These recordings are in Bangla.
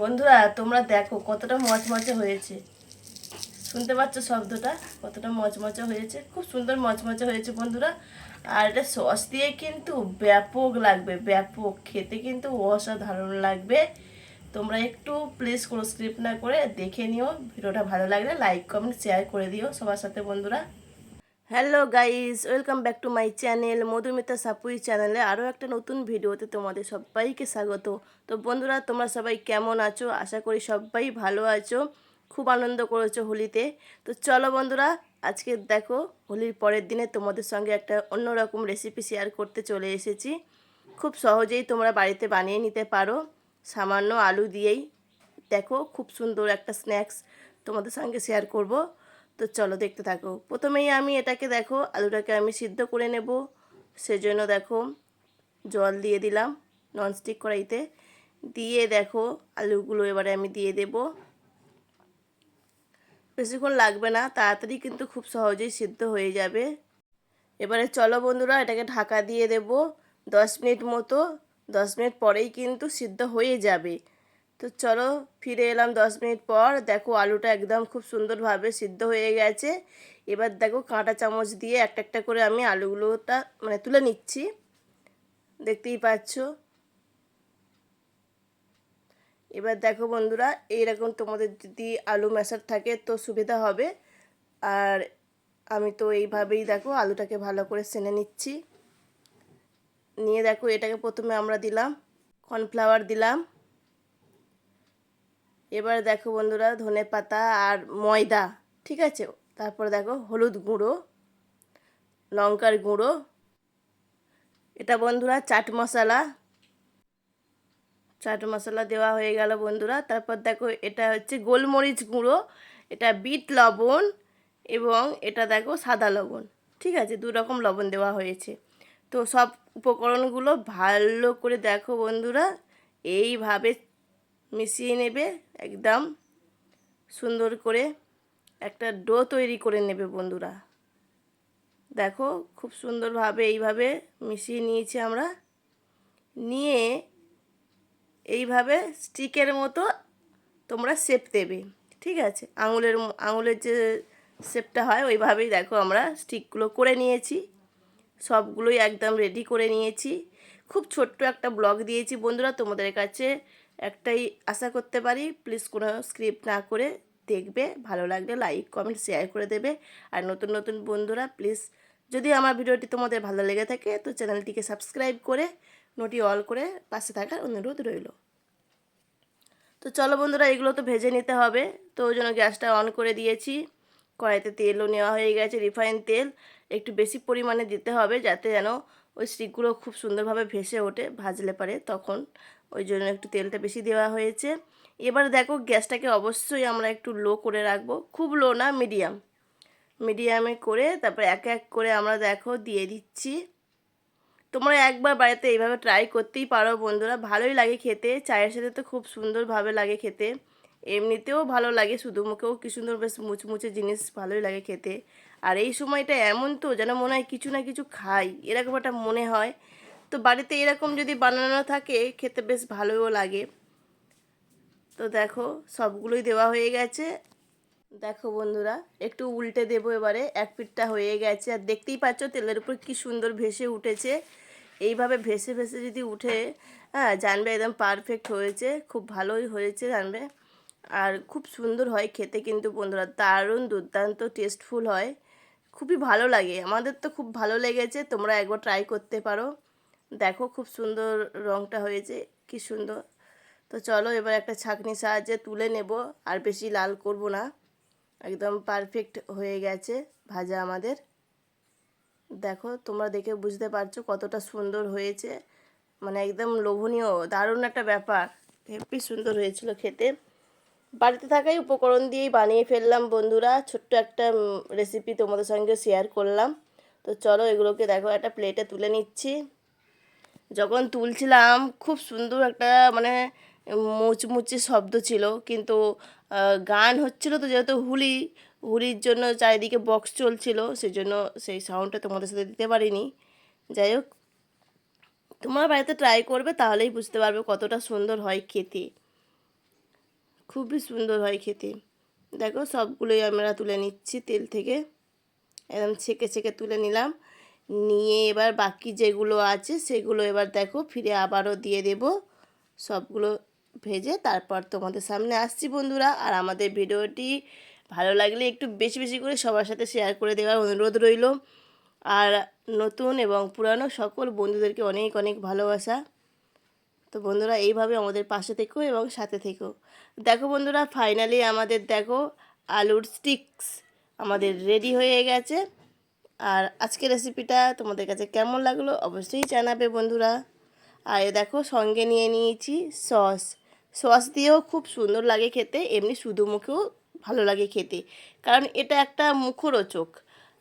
বন্ধুরা, তোমরা দেখো কতটা মচমচে হয়েছে। শুনতে পাচ্ছ শব্দটা? কতটা মচমচে হয়েছে। খুব সুন্দর মচমচে হয়েছে বন্ধুরা। আর এটা সস দিয়ে কিন্তু ব্যাপক লাগবে, ব্যাপক। খেতে কিন্তু অসাধারণ লাগবে। তোমরা একটু প্লিজ কোনো স্ক্রিপ্ট না করে দেখে নিও। ভিডিওটা ভালো লাগলে লাইক কমেন্ট শেয়ার করে দিও সবার সাথে বন্ধুরা। Hello guys welcome back to my channel Madhumita Sapui চ্যানেলে আরও একটা নতুন ভিডিওতে তোমাদের সবাইকে স্বাগত। তো বন্ধুরা, তোমরা সবাই কেমন আছো? আশা করি সবাই ভালো আছো। খুব আনন্দ করেছ হোলিতে। তো চলো বন্ধুরা, আজকে দেখো, হোলির পরের দিনে তোমাদের সঙ্গে একটা অন্যরকম রেসিপি শেয়ার করতে চলে এসেছি। খুব সহজেই তোমরা বাড়িতে বানিয়ে নিতে পারো। সামান্য আলু দিয়েই। দেখো, খুব সুন্দর একটা স্ন্যাক্স তোমাদের সঙ্গে শেয়ার করব। তো চলো দেখতে থাকো। প্রথমেই আমি এটাকে দেখো, আলুটাকে আমি সিদ্ধ করে নেব। সেজন্য দেখো, জল দিয়ে দিলাম ননস্টিক কড়াইতে। দিয়ে দেখো, আলুগুলো এবারে আমি দিয়ে দেব। বেশিক্ষণ লাগবে না, তাড়াতাড়ি কিন্তু খুব সহজেই সিদ্ধ হয়ে যাবে। এবারে চলো বন্ধুরা, এটাকে ঢাকা দিয়ে দেব। দশ মিনিট মতো, দশ মিনিট পরেই কিন্তু সিদ্ধ হয়ে যাবে। তো চলো ফিরে এলাম দশ মিনিট পর। দেখো আলুটা একদম খুব সুন্দরভাবে সিদ্ধ হয়ে গেছে। এবার দেখো কাঁটা চামচ দিয়ে একটা একটা করে আমি আলুগুলোটা মানে তুলে নিচ্ছি। দেখতেই পাচ্ছ? এবার দেখো বন্ধুরা, এইরকম তোমাদের যদি আলু ম্যাশার থাকে তো সুবিধা হবে। আর আমি তো এইভাবেই দেখো আলুটাকে ভালো করে সেনে নিচ্ছি। নিয়ে দেখো এটাকে প্রথমে আমরা দিলাম, কর্নফ্লাওয়ার দিলাম। এবার দেখো বন্ধুরা, ধনে পাতা আর ময়দা, ঠিক আছে? তারপর দেখো হলুদ গুঁড়ো, লঙ্কার গুঁড়ো। এটা বন্ধুরা চাট মশলা। চাট মশলা দেওয়া হয়ে গেল বন্ধুরা। তারপর দেখো এটা হচ্ছে গোলমরিচ গুঁড়ো, এটা বিট লবণ এবং এটা দেখো সাদা লবণ, ঠিক আছে? দু রকম লবণ দেওয়া হয়েছে। তো সব উপকরণগুলো ভালো করে দেখো বন্ধুরা। এইভাবে মিশিয়ে নেবে, একদম সুন্দর করে একটা ডো তৈরি করে নেবে বন্ধুরা। দেখো খুব সুন্দরভাবে এইভাবে মিশিয়ে নিয়েছি আমরা। নিয়ে এইভাবে স্টিকের মতো তোমরা শেপ দেবে, ঠিক আছে? আঙুলের আঙুলের যে শেপটা হয়, ওইভাবেই দেখো আমরা স্টিকগুলো করে নিয়েছি। সবগুলোই একদম রেডি করে নিয়েছি। খুব ছোট্ট একটা ব্লগ দিয়েছি বন্ধুরা, তোমাদের কাছে একটাই আশা করতে পারি। প্লিজ কোনো স্ক্রিপ্ট না করে দেখবে, ভালো লাগলে লাইক কমেন্ট শেয়ার করে দেবে। আর নতুন নতুন বন্ধুরা প্লিজ যদি আমার ভিডিওটি তোমাদের ভালো লেগে থাকে, তো চ্যানেলটিকে সাবস্ক্রাইব করে নোটি অল করে পাশে থাকার অনুরোধ রইল। তো চলো বন্ধুরা, এগুলো তো ভেজে নিতে হবে। তো ওই জন্য গ্যাসটা অন করে দিয়েছি। কড়াইতে তেলও নেওয়া হয়ে গেছে রিফাইন তেল। একটু বেশি পরিমাণে দিতে হবে, যাতে যেন ওই স্টিকগুলো খুব সুন্দরভাবে ভেসে ওঠে, ভাজলে পারে। তখন ওই জন্য একটু তেলটা বেশি দেওয়া হয়েছে। এবার দেখো গ্যাসটাকে অবশ্যই আমরা একটু লো করে রাখব। খুব লো না, মিডিয়াম। মিডিয়ামে করে তারপর এক এক করে আমরা দেখো দিয়ে দিচ্ছি। তোমরা একবার বাড়িতে এইভাবে ট্রাই করতেই পারো বন্ধুরা। ভালোই লাগে খেতে। চায়ের সাথে তো খুব সুন্দরভাবে লাগে খেতে। এমনিতেও ভালো লাগে, শুধু মুখেও কি সুন্দর বেশ মুচমুচে জিনিস ভালোই লাগে খেতে। আর এই সময়টা এমন তো যেন মনে হয় কিছু না কিছু খাই, এরকম একটা মনে হয়। তো বাড়িতে এরকম যদি বানানো থাকে, খেতে বেশ ভালোও লাগে। তো দেখো, সবগুলোই দেওয়া হয়ে গেছে। দেখো বন্ধুরা, একটু উল্টে দেবো এবারে, এক পিঠটা হয়ে গেছে। আর দেখতেই পাচ্ছ তেলের উপর কি সুন্দর ভেসে উঠেছে। এইভাবে ভেসে ভেসে যদি উঠে হ্যাঁ জানবে একদম পারফেক্ট হয়েছে। খুব ভালোই হয়েছে জানবে। আর খুব সুন্দর হয় খেতে কিন্তু বন্ধুরা, দারুণ দুর্দান্ত টেস্টফুল হয়। খুবই ভালো লাগে। আমাদের তো খুব ভালো লেগেছে, তোমরা একবার ট্রাই করতে পারো। দেখো খুব সুন্দর রঙটা হয়েছে, কি সুন্দর। তো চলো এবার একটা ছাঁকনির সাহায্যে তুলে নেব, আর বেশি লাল করব না। একদম পারফেক্ট হয়ে গেছে ভাজা আমাদের। দেখো, তোমরা দেখে বুঝতে পারছ কতটা সুন্দর হয়েছে। মানে একদম লোভনীয়, দারুণ একটা ব্যাপার। হেপি সুন্দর হয়েছিল খেতে। বাড়িতে থাকাই উপকরণ দিয়েই বানিয়ে ফেললাম, বন্ধুরা। ছোট্ট একটা রেসিপি তোমাদের সঙ্গে শেয়ার করলাম। তো চলো এগুলোকে দেখো, একটা প্লেটে তুলে নিচ্ছি। যখন তুলছিলাম, খুব সুন্দর একটা মানে মুচমুচে শব্দ ছিল। কিন্তু গান হচ্ছিল তো যেহেতু হুলি, হুলির জন্য চারিদিকে বক্স চলছিল, সেজন্য সেই সাউন্ডটা তোমাদের সাথে দিতে পারিনি। যাই হোক, তোমরা বাড়িতে ট্রাই করবে, তাহলেই বুঝতে পারবে কতটা সুন্দর হয় খেতে। খুবই সুন্দর হয় খেতে। দেখো সবগুলোই আমরা তুলে নিচ্ছি তেল থেকে। একদম ছেঁকে ছেঁকে তুলে নিলাম। নিয়ে এবার বাকি যেগুলো আছে সেগুলো এবার দেখো ফিরে আবারও দিয়ে দেব। সবগুলো ভেজে তারপর তোমাদের সামনে আসছি বন্ধুরা। আর আমাদের ভিডিওটি ভালো লাগলে একটু বেশি বেশি করে সবার সাথে শেয়ার করে দেওয়ার অনুরোধ রইল। আর নতুন এবং পুরানো সকল বন্ধুদেরকে অনেক অনেক ভালোবাসা। তো বন্ধুরা, এইভাবে আমাদের পাশে থেকো এবং সাথে থেকো। দেখো বন্ধুরা ফাইনালি আমাদের দেখো আলুর স্টিক্স আমাদের রেডি হয়ে গেছে। আর আজকের রেসিপিটা তোমাদের কাছে কেমন লাগল অবশ্যই জানাবে বন্ধুরা। আর দেখো, সঙ্গে নিয়ে নিয়েছি সস সস দিয়েও খুব সুন্দর লাগে খেতে, এমনি শুধু মুখেও ভালো লাগে খেতে। কারণ এটা একটা মুখরোচক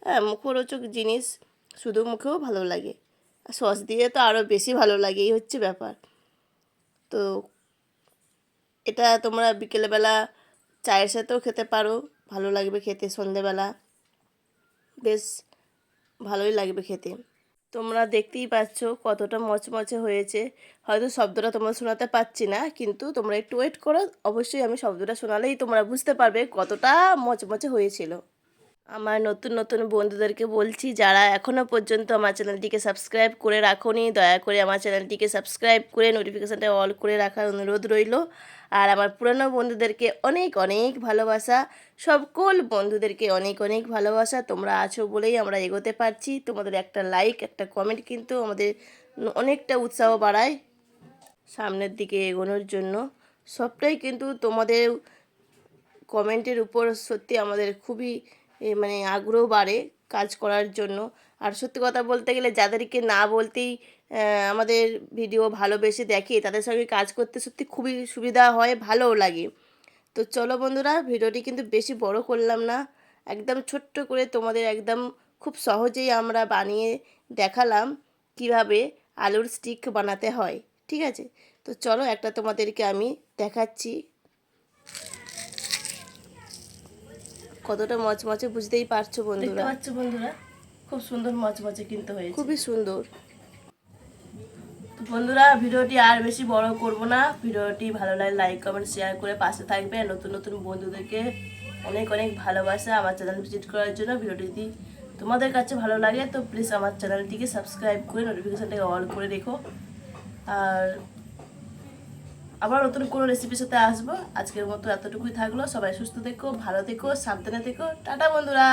হ্যাঁ মুখরোচক জিনিস, শুধু মুখেও ভালো লাগে। সস দিয়ে তো আরও বেশি ভালো লাগে, এই হচ্ছে ব্যাপার। তো এটা তোমরা বিকেলবেলা চায়ের সাথেও খেতে পারো। ভালো লাগবে খেতে সন্ধেবেলা বেশ ভালোই লাগবে খেতে। তোমরা দেখতেই পাচ্ছ কতটা মচমচে হয়েছে। হয়তো শব্দটা তোমরা শোনাতে পাচ্ছি না, কিন্তু তোমরা একটু ওয়েট করো। অবশ্যই আমি শব্দটা শোনালেই তোমরা বুঝতে পারবে কতটা মচমচে হয়েছিল। আমার নতুন নতুন বন্ধুদেরকে বলছি, যারা এখনও পর্যন্ত আমার চ্যানেলটিকে সাবস্ক্রাইব করে রাখোনি, দয়া করে আমার চ্যানেলটিকে সাবস্ক্রাইব করে নোটিফিকেশানটা অল করে রাখার অনুরোধ রইল। আর আমার পুরানো বন্ধুদেরকে অনেক অনেক ভালোবাসা, সকল বন্ধুদেরকে অনেক অনেক ভালোবাসা। তোমরা আছো বলেই আমরা এগোতে পারছি। তোমাদের একটা লাইক একটা কমেন্ট কিন্তু আমাদের অনেকটা উৎসাহ বাড়ায় সামনের দিকে এগোনোর জন্য। সবটাই কিন্তু তোমাদের কমেন্টের উপর সত্যি আমাদের খুবই মানে আগ্রহ বাড়ে কাজ করার জন্য। আর সত্যি কথা বলতে গেলে যাদেরকে না বলতেই আমাদের ভিডিও ভালোবেসে দেখে তাদের সঙ্গে কাজ করতে সত্যি খুবই সুবিধা হয়, ভালোও লাগে। তো চলো বন্ধুরা, ভিডিওটি কিন্তু বেশি বড় করলাম না। একদম ছোট্ট করে তোমাদের একদম খুব সহজেই আমরা বানিয়ে দেখালাম কীভাবে আলুর স্টিক বানাতে হয়, ঠিক আছে? তো চলো একটা তোমাদেরকে আমি দেখাচ্ছি। কতটা মচমচে বুঝতেই পারছ বন্ধুরা। পাচ্ছ বন্ধুরা খুব সুন্দর মচমচে কিন্তু হয়েছে। খুবই সুন্দর। বন্ধুরা ভিডিওটি আর বেশি বড় করব না। ভিডিওটি ভালো লাগে লাইক কমেন্ট শেয়ার করে পাশে থাকবে। নতুন নতুন বন্ধুদেরকে অনেক অনেক ভালোবাসা আমার চ্যানেল ভিজিট করার জন্য। ভিডিওটি যদি তোমাদের কাছে ভালো লাগে তো প্লিজ আমার চ্যানেলটিকে সাবস্ক্রাইব করে নোটিফিকেশানটাকে অল করে রেখো। আর আবার নতুন কোনো রেসিপির সাথে আসব। আজকের মতো এতটুকুই থাকল। সবাই সুস্থ থেকো, ভালো থেকো, সাবধানে থেকো। টাটা, বন্ধুরা!